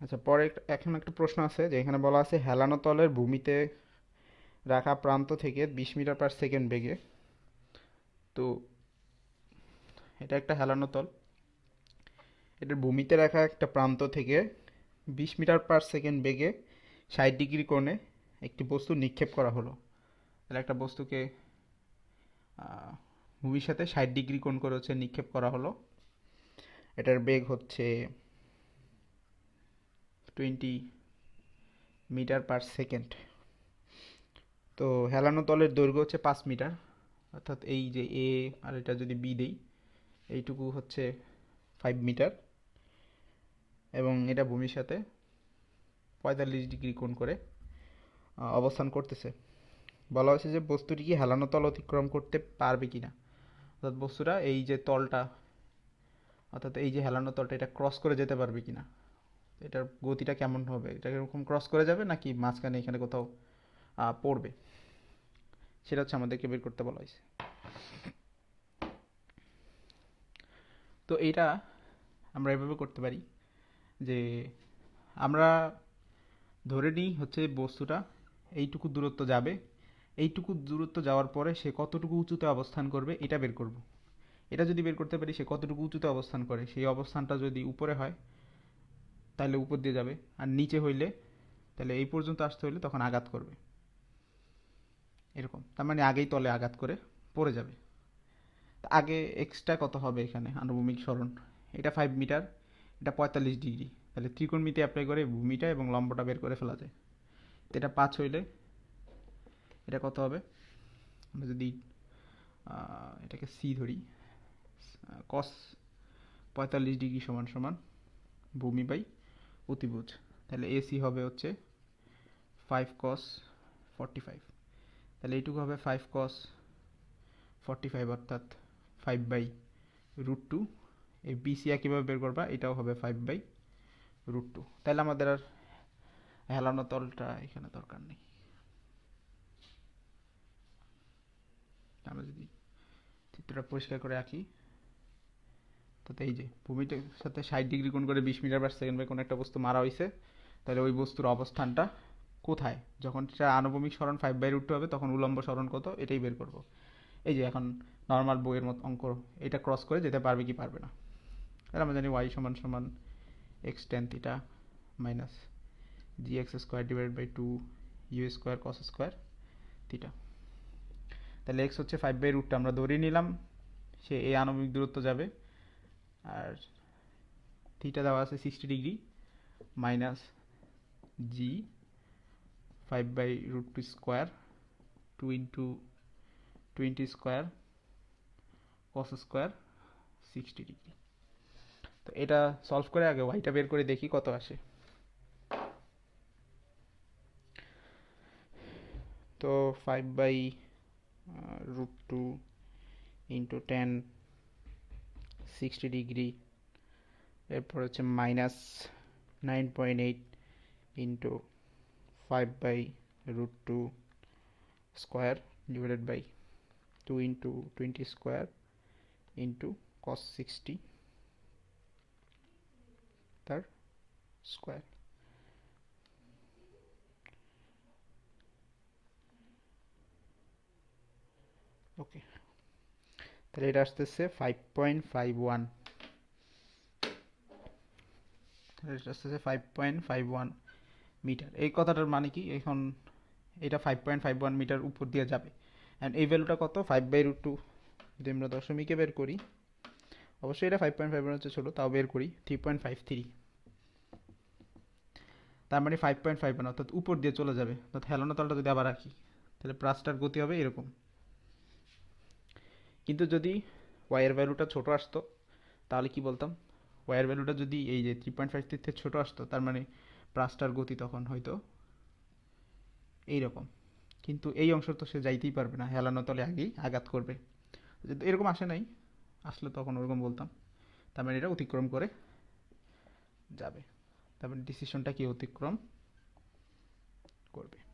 আচ্ছা পরে এখন একটা প্রশ্ন আছে যে এখানে বলা আছে, হেলানো তলের ভূমিতে রাখা প্রান্ত থেকে বিশ মিটার পার সেকেন্ড বেগে। তো এটা একটা হেলানো তল। এটার ভূমিতে রাখা একটা প্রান্ত থেকে বিশ মিটার পার সেকেন্ড বেগে ষাট ডিগ্রি কোণে একটি বস্তু নিক্ষেপ করা হলো। তাহলে একটা বস্তুকে ভূমির সাথে ষাট ডিগ্রি কোণ করে হচ্ছে নিক্ষেপ করা হলো। এটার বেগ হচ্ছে টোয়েন্টি মিটার পার সেকেন্ড তো হেলানো তলের দৈর্ঘ্য হচ্ছে পাঁচ মিটার অর্থাৎ এই যে এ আর এটা যদি বি দেই, এইটুকু হচ্ছে ফাইভ মিটার এবং এটা ভূমির সাথে পঁয়তাল্লিশ ডিগ্রি কোণ করে অবস্থান করতেছে। বলা হয়েছে যে বস্তুটি কি হেলানো তল অতিক্রম করতে পারবে কি না অর্থাৎ বস্তুটা এই যে তলটা, অর্থাৎ এই যে হেলানো তলটা, এটা ক্রস করে যেতে পারবে কিনা? এটার গতিটা কেমন হবে? এটা এরকম ক্রস করে যাবে নাকি মাঝখানে এখানে কোথাও পড়বে? সেটা হচ্ছে আমাদেরকে বের করতে বলা হয়েছে। তো এইটা আমরা এভাবে করতে পারি যে আমরা ধরে নিই হচ্ছে বস্তুটা এইটুকু দূরত্ব যাবে, এইটুকু দূরত্ব যাওয়ার পরে সে কতটুকু উঁচুতে অবস্থান করবে এটা বের করব। এটা যদি বের করতে পারি সে কতটুকু উঁচুতে অবস্থান করে? সেই অবস্থানটা যদি উপরে হয় তাহলে উপর দিয়ে যাবে। আর নিচে হইলে, তাহলে এই পর্যন্ত আসতে হইলে তখন আঘাত করবে। এরকম। তার মানে আগেই তলে আঘাত করে পড়ে যাবে। আগে এক্সট্রা কত হবে এখানে আনুভূমিক সরণ? এটা ফাইভ মিটার এটা পঁয়তাল্লিশ ডিগ্রি তাহলে ত্রিকোণমিতি অ্যাপ্লাই করে ভূমিটা এবং লম্বটা বের করে ফেলা যায়। তো এটা পাঁচ হইলে এটা কত হবে? আমরা যদি এটাকে সি ধরি কস পঁয়তাল্লিশ ডিগ্রি সমান সমান ভূমি বাই অতিভুজ। তাহলে এসি হবে হচ্ছে ফাইভ কস ফর্টি ফাইভ তাহলে এইটুকু হবে ফাইভ কস ফর্টি ফাইভ অর্থাৎ ফাইভ বাই রুট টু এই বিসি কীভাবে বের করবা? এটাও হবে ফাইভ বাই রুট টু তাহলে আমাদের আর হেলানো তলটা এখানে দরকার নেই। আমরা যদি চিত্রটা পরিষ্কার করে আঁকি তাতে এই যে ভূমিটার সাথে ষাট ডিগ্রি কোণ করে বিশ মিটার পার সেকেন্ড বাই কোনো একটা বস্তু মারা হয়েছে তাহলে ওই বস্তুর অবস্থানটা কোথায়? যখন সেটা আনুভূমিক সরণ ফাইভ বাই রুট হবে, তখন উলম্ব সরণ কত? এটাই বের করব। এই যে এখন নর্মাল বইয়ের মতো অঙ্ক, এটা ক্রস করে যেতে পারবে কি পারবে না। আর আমরা জানি ওয়াই সমান সমান x tan theta minus g x square divide by two u square cos square theta তাহলে এক্স হচ্ছে ফাইভ বাই রুটটা আমরা ধরেই নিলাম, সে এই আণবিক দূরত্ব যাবে। আর থিটা দেওয়া আছে sixty degree minus g five by root two square two into twenty square cos square sixty degree তো এটা সলভ করে আগে ওয়াইটা বের করে দেখি কত আসে। তো five by root two into ten sixty degree এরপর হচ্ছে minus nine point eight into five by root two square divided by two into twenty square into cos sixty তার স্কোয়ার ওকে তাহলে এটা আসতেছে ফাইভ পয়েন্ট ফাইভ ওয়ান এটা আসতেছে five point five one metre. এই কথাটার মানে কি? এখন এটা five point five one metre উপর দিয়ে যাবে। অ্যান্ড এই ভ্যালুটা কত? ফাইভ বাই রুট টু যদি আমরা দশমিকে বের করি, অবশ্যই এটা ফাইভ পয়েন্ট ফাইভ ওয়ান হচ্ছে ছোটো, তাও বের করি থ্রি পয়েন্ট ফাইভ থ্রি তার মানে ফাইভ পয়েন্ট ফাইভ ওয়ান অর্থাৎ উপর দিয়ে চলে যাবে। অর্থাৎ হেলানো তলটা যদি আবার রাখি তাহলে প্রাসটার গতি হবে এরকম। কিন্তু যদি ওয়াইয়ের ভ্যালুটা ছোটো আসতো, তাহলে কি বলতাম? ওয়াইয়ের ভ্যালুটা যদি এই যে থ্রি পয়েন্ট ফাইভ থেকে ছোটো আসতো, তার মানে প্রাসটার গতি তখন হয়তো এইরকম। কিন্তু এই অংশ তো সে যাইতেই পারবে না, হেলানো তলে আগেই আঘাত করবে। যদি এরকম আসে নাই, আসলে তখন ওরকম বলতাম। তার মানে এটা অতিক্রম করে যাবে। তারপরে ডিসিশনটা কি অতিক্রম করবে?